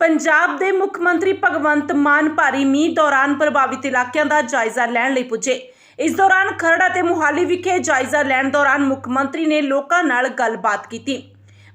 ਪੰਜਾਬ ਦੇ ਮੁੱਖ ਮੰਤਰੀ ਭਗਵੰਤ ਮਾਨ ਭਾਰੀ ਮੀਂਹ ਦੌਰਾਨ ਪ੍ਰਭਾਵਿਤ ਇਲਾਕਿਆਂ ਦਾ ਜਾਇਜ਼ਾ ਲੈਣ ਲਈ ਪੁੱਜੇ। ਇਸ ਦੌਰਾਨ ਖਰੜ ਅਤੇ ਮੁਹਾਲੀ ਵਿਖੇ ਜਾਇਜ਼ਾ ਲੈਣ ਦੌਰਾਨ ਮੁੱਖ ਮੰਤਰੀ ਨੇ ਲੋਕਾਂ ਨਾਲ ਗੱਲਬਾਤ ਕੀਤੀ।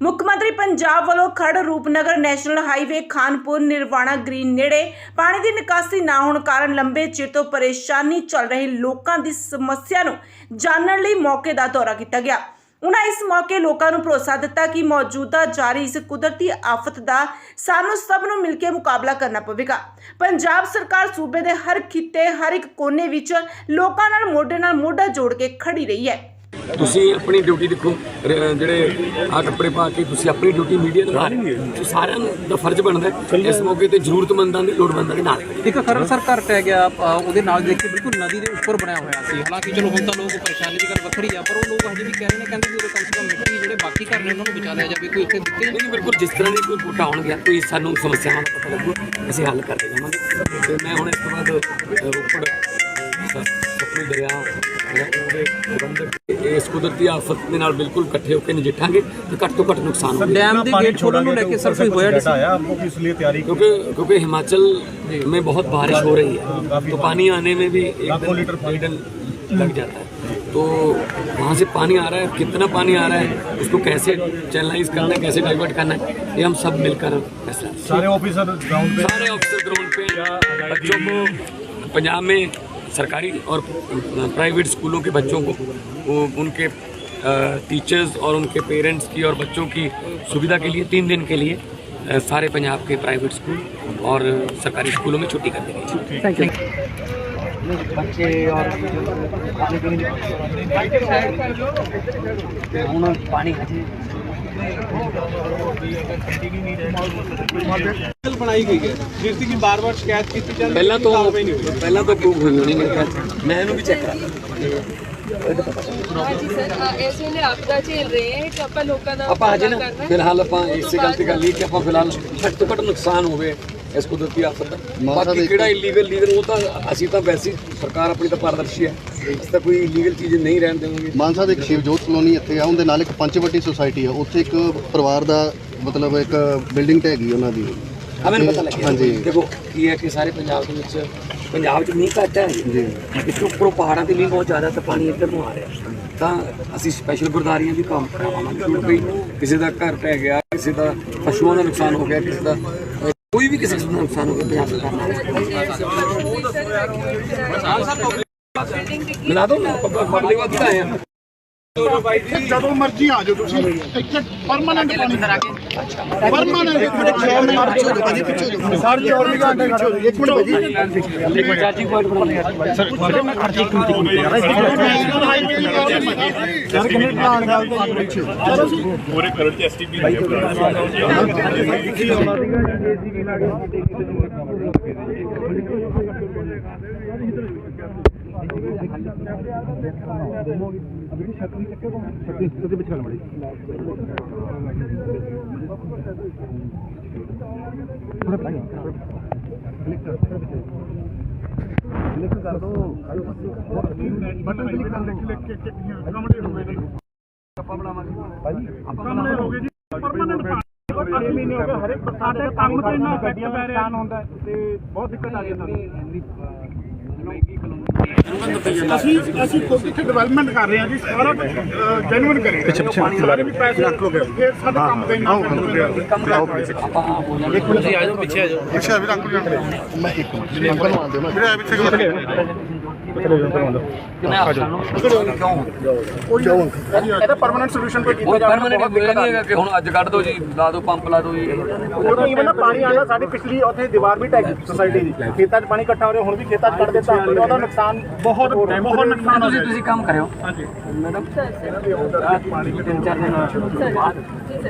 ਮੁੱਖ ਮੰਤਰੀ ਪੰਜਾਬ ਵੱਲੋਂ Kharar Rupnagar national highway, Khanpur, Nirvana, green ਨੇੜੇ ਪਾਣੀ ਦੀ ਨਿਕਾਸੀ ਨਾ ਹੋਣ ਕਾਰਨ ਲੰਬੇ ਚਿਰ ਤੋਂ ਪਰੇਸ਼ਾਨੀ ਚੱਲ ਰਹੇ ਲੋਕਾਂ ਦੀ ਸਮੱਸਿਆ ਨੂੰ ਜਾਣਨ ਲਈ ਮੌਕੇ ਦਾ ਦੌਰਾ ਕੀਤਾ ਗਿਆ। ਉਨ੍ਹਾਂ ਇਸ ਮੌਕੇ ਲੋਕਾਂ ਨੂੰ ਭਰੋਸਾ ਦਿੱਤਾ ਕਿ ਮੌਜੂਦਾ ਜਾਰੀ ਇਸ ਕੁਦਰਤੀ ਆਫਤ ਦਾ ਸਾਨੂੰ ਸਭ ਨੂੰ ਮਿਲ ਕੇ ਮੁਕਾਬਲਾ ਕਰਨਾ ਪਵੇਗਾ। ਪੰਜਾਬ ਸਰਕਾਰ ਸੂਬੇ ਦੇ ਹਰ ਖਿੱਤੇ, ਹਰ ਇੱਕ ਕੋਨੇ ਵਿੱਚ ਲੋਕਾਂ ਨਾਲ ਮੋਢੇ ਨਾਲ ਮੋਢਾ ਜੋੜ ਕੇ ਖੜੀ ਰਹੀ ਹੈ। ਤੁਸੀਂ ਆਪਣੀ ਡਿਊਟੀ ਦੇਖੋ ਰ- ਜਿਹੜੇ ਆ ਕੱਪੜੇ ਪਾ ਕੇ ਤੁਸੀਂ ਆਪਣੀ ਡਿਊਟੀ ਮੀਡੀਆ ਨਿਭਾ ਰਹੇ ਹੋ। ਸਾਰਿਆਂ ਦਾ ਫਰਜ਼ ਬਣਦਾ ਹੈ। ਇਸ ਮੌਕੇ ਤੇ ਜ਼ਰੂਰਤਮੰਦਾਂ ਦੇ ਲੋੜਵੰਦਾਂ ਦੇ ਨਾਲ। ਇੱਕ ਖਰੜ ਸਰ ਘਰ ਟਹਿ ਗਿਆ ਅ, ਉਹਦੇ ਨਾਲ ਦੇਖੀ ਬਿਲਕੁਲ ਨਦੀ ਦੇ ਉੱਪਰ ਬਣਿਆ ਹੋਇਆ ਸੀ। ਹਾਲਾਂਕਿ ਚਲੋ ਹੁਣ ਤਾਂ ਲੋਕ ਪਰੇਸ਼ਾਨੀ ਦੀ ਗੱਲ ਵੱਖਰੀ ਆ ਪਰ ਉਹ ਲੋਕ ਹਜੇ ਵੀ ਕਹਿ ਰਹੇ ਨੇ ਕਹਿੰਦੇ ਵੀ ਉਹਦੇ ਕਮ ਸੇ ਕਮ ਮਿੱਟੀ ਜਿਹੜੇ ਬਾਕੀ ਘਰ ਨੇ ਉਹਨਾਂ ਨੂੰ ਬਚਾ ਲਿਆ ਜਾਵੇ ਕੋਈ ਇੱਥੇ ਦਿੱਤੇ ਨਹੀਂ ਬਿਲਕੁਲ ਜਿਸ ਤਰ੍ਹਾਂ ਦੀ ਕੋਈ ਕੋਟਾ ਆਉਣ ਗਿਆ ਕੋਈ ਸਾਨੂੰ ਸਮੱਸਿਆਵਾਂ ਦਾ ਪਤਾ ਲੱਗੂ ਅਸੀਂ ਹੱਲ ਕਰਦੇ ਜਾਵਾਂਗੇ। ਤੇ ਮੈਂ ਹੁਣ ਇਸ ਤੋਂ ਬਾਅਦ ਅ, ਰੋਪੜ ਸਤਲੁਜ ਦਰਿਆ ਜਿਹੜਾ ਉਹਦੇ ਪ੍ਰਬੰਧਕ ਕੁਦਰਤੀ ਆਫਤ ਦੇ ਨਾਲ ਬਿਲਕੁਲ ਇਕੱਠੇ ਹੋ ਕੇ ਨਜਿੱਠਾਂਗੇ ਤੇ ਘੱਟ ਤੋਂ ਘੱਟ ਨੁਕਸਾਨ ਹੋਵੇ ਡੈਮ ਦੇ ਗੇਟ ਖੋਲਣ ਨੂੰ ਲੈ ਕੇ ਸਰ ਕੋਈ ਹੋਇਆ डाटा आया आपको किस लिए तैयारी की क्योंकि क्योंकि हिमाचल में बहुत बारिश हो रही है तो पानी आने में भी एक लाखों दिन लीटर पानी। एक दिन लग जाता है तो वहाँ से पानी आ रहा है कितना पानी आ रहा है उसको कैसे चैनलाइज करना है कैसे डाइवर्ट करना है ये हम सब मिलकर फैसला सारे ऑफिसर ग्राउंड पे सारे ऑफिसर ग्राउंड पे बच्चों को पंजाब में सरकारी और प्राइवेट स्कूलों के बच्चों को उनके टीचर्स और उनके पेरेंट्स की और बच्चों की सुविधा के लिए तीन दिन के लिए सारे पंजाब के प्राइवेट स्कूल और सरकारी स्कूलों में छुट्टी कर दी गई। बच्चे और तो पानी ਪਾਣੀ ਪੀਣ ਤੇ ਹੁਣ ਪਾਣੀ ਹਜੇ ਬਣਾਈ ਗਈ ਹੈ ਜਿਸ ਦੀ ਕਿ ਬਾਰ-ਬਾਰ ਸ਼ਿਕਾਇਤ ਕੀਤੀ ਜਾਂਦੀ ਹੈ ਪਹਿਲਾਂ ਕਿ ਤੋਂ ਕਾਰਵਾਈ ਨਹੀਂ ਹੋਈ ਪਹਿਲਾਂ ਤੋਂ ਪ੍ਰੂਵ ਹੋਈ ਹੋਣੀ ਮੇਰੇ ਖਿਆਲ 'ਚ। ਮੈਂ ਇਹਨੂੰ ਵੀ ਚੈੱਕ ਕਰਾਂ ਹਾਂਜੀ ਸਰ ਅ, ਇਸ ਵੇਲੇ ਆਪਦਾ ਝੇਲ ਰਹੇ ਹੈ ਕਿ ਆਪਾਂ ਲੋਕਾਂ ਦਾ ਆਪਾਂ ਅਜੇ ਨਾ ਭਲਾ ਕਰਨਾ। ਫਿਲਹਾਲ ਆਪਾਂ ਇਸੇ ਗੱਲ ਤੇ ਗੱਲ ਹੀ ਕਿ ਆਪਾਂ ਫਿਲਹਾਲ ਘੱਟ ਤੋਂ ਘੱਟ ਨੁਕਸਾਨ ਹੋਵੇ ਇਸ ਕੁਦਰਤੀ ਆਫਤ ਦਾ। ਬਾਕੀ ਕਿਹੜਾ ਇਲੀਗਲ ਲੀਗਲ ਉਹ ਤਾਂ ਅਸੀਂ ਤਾਂ ਵੈਸੇ ਹੀ ਸਰਕਾਰ ਆਪਣੀ ਤਾਂ ਪਾਰਦਰਸ਼ੀ ਹੈ। ਇਸ ਤਾਂ ਕੋਈ ਇਲੀਗਲ ਚੀਜ਼ ਨਹੀਂ ਰਹਿਣ ਦੇਵਾਂਗੇ। ਮਾਨਸਾ ਦੇ ਇੱਕ ਸ਼ਿਵਜੋਤ ਕਲੋਨੀ ਇੱਥੇ ਆ ਉਹਦੇ ਨਾਲ ਇੱਕ ਪੰਚਵਟੀ ਸੁਸਾਇਟੀ ਆ। ਉੱਥੇ ਇੱਕ ਪਰਿਵਾਰ ਦਾ ਮਤਲਬ ਇੱਕ ਬਿਲਡਿੰਗ ਤੇ ਹੈਗੀ ਉਹਨਾਂ ਦੀ। ਹਾਂ ਮੈਨੂੰ ਪਤਾ ਲੱਗਿਆ। ਹਾਂਜੀ। ਦੇਖੋ ਕੀ ਹੈ ਕਿ ਸਾਰੇ ਪੰਜਾਬ ਦੇ ਵਿੱਚ ਪੰਜਾਬ 'ਚ ਮੀਂਹ ਘੱਟ ਹੈ। ਜੀ। ਇੱਥੋਂ ਉੱਪਰੋਂ ਪਹਾੜਾਂ ਤੇ ਮੀਂਹ ਬਹੁਤ ਜ਼ਿਆਦਾ ਤਾਂ ਪਾਣੀ ਇੱਧਰ ਨੂੰ ਆ ਰਿਹਾ। ਤਾਂ ਅਸੀਂ ਸਪੈਸ਼ਲ ਗੁਰਦਾਰੀਆਂ ਵੀ ਕੰਮ ਕਰਾਵਾਂਗੇ। ਕਿਉਂਕਿ ਕਿਸੇ ਦਾ ਘਰ ਟਹਿ ਗਿਆ ਕਿਸੇ ਦਾ ਪਸ਼ੂਆਂ ਦਾ ਨੁਕਸਾਨ ਹੋ ਗਿਆ ਕਿਸੇ ਦਾ ਕੋਈ ਵੀ ਕਿਸੇ ਦਾ ਨੁਕਸਾਨ ਪੰਜਾਬ ਸਰਕਾਰ ਮਿਲਾ ਦੋ, ਪਬਲਿਕ ਵਾਸਤੇ ਆਏ ਆ। ਜਦੋਂ ਮਰਜ਼ੀ ਆ ਜਾਓ ਤੁਸੀਂ, ਇੱਥੇ ਪਰਮਾਨੈਂਟ ਪਾਣੀ ਪਰਮਾਨੈਂਟ ਸਰ ਜੀ ਹੋਰ ਵੀ ਘੰਟੇ ਪਿੱਛੇ ਹੋ ਜਾਓ। ਇੱਕ ਮਿੰਟ ਭਾਜੀ ਇੱਕ ਚਾਰਜਿੰਗ ਪੁਆਇੰਟ ਬਣਾਉਣੇ ਸਰ ਕਿੰਨੇ ਪਲਾਨ ਗੱਲ ਤੇ ਪਿੱਛੇ ਚਲੋ ਜੀ ਪੂਰੇ ਕਰੜ ਚ ਐਸਟੀਪੀ ਬਟਨ ਕਲਿੱਕ ਕਰ ਲਿਖ ਲਿਖ ਕੇ ਕਮੜੇ ਹੋ ਗਏ ਜੀ ਆਪਾਂ ਬਣਾਵਾਂਗੇ ਭਾਈ ਕਮੜੇ ਹੋ ਗਏ ਜੀ ਪਰਮਾਨੈਂਟ ਪਾਣੀ ਮਹੀਨੇ ਹੋ ਗਏ ਹਰੇ ਦੇ ਕੰਮ ਤੇ ਇੰਨਾ ਗੱਡੀਆਂ ਪੈ ਰਿਹਾ ਤੇ ਬਹੁਤ ਦਿੱਕਤ ਆ ਰਹੀ ਹੈ ਸਾਨੂੰ ਅਸੀਂ ਅਸੀਂ ਖੁਦ ਇੱਥੇ ਡਿਵੈਲਪਮੈਂਟ ਕਰ ਰਹੇ ਹਾਂ ਜੀ ਸਾਰਾ ਕੁਝ ਜੈਨੂਇਨ ਕਰੇ। ਪਿੱਛੇ ਪਿੱਛੇ ਸਾਰੇ ਵੀ ਪੈਸੇ ਰੱਖ ਲੋਗੇ ਫਿਰ। ਸਾਡਾ ਕੰਮ ਤੇ ਇੰਨਾ ਇੱਕ ਮਿੰਟ। ਜੀ ਆ ਜਾਓ ਪਿੱਛੇ ਆ ਜਾਓ। ਪਿੱਛੇ ਵੀ ਰੰਗ ਮੈਂ ਇੱਕ ਮਿੰਟ ਅੰਕਲ ਨੂੰ ਆਉਂਦੇ ਨਾ। ਵੀਰੇ ਪਿੱਛੇ ਕਿਉਂ? ਇਹਦਾ ਪਰਮਾਨੈਂਟ ਸੋਲੂਸ਼ਨ ਕੋਈ ਕੀਤਾ ਉਹ ਜਾਵੇ ਪਰਮਾਨੈਂਟ ਕੋਈ ਨਹੀਂ ਹੈਗਾ ਕਿ ਹੁਣ ਅੱਜ ਕੱਢ ਦੋ ਜੀ ਲਾ ਦੋ ਪੰਪ ਲਾ ਦੋ ਜੀ। ਉਹ ਇਵਨ ਨਾ ਪਾਣੀ ਆਣਾ ਸਾਡੀ ਪਿਛਲੀ ਉੱਥੇ ਦੀਵਾਰ ਵੀ ਟੈਕ ਸੋਸਾਇਟੀ ਦੀ। ਖੇਤਾਂ 'ਚ ਪਾਣੀ ਇਕੱਠਾ ਹੋ ਰਿਹਾ ਹੁਣ ਵੀ ਖੇਤਾਂ 'ਚ ਕੱਢ ਦਿੱਤਾ। ਉਹਦਾ ਨੁਕਸਾਨ ਬਹੁਤ ਬਹੁਤ ਨੁਕਸਾਨ ਹੋ ਤੁਸੀਂ ਕੰਮ ਕਰਿਓ। ਹਾਂਜੀ। ਮੈਡਮ ਤਿੰਨ ਚਾਰ ਦਿਨ ਬਾਅਦ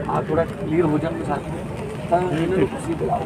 ਆ ਥੋੜਾ ਕਲੀਅਰ ਹੋ ਜਾਣ ਤਾਂ ਇਹਨਾਂ ਨੂੰ ਤੁਸੀਂ ਬੁਲਾਓ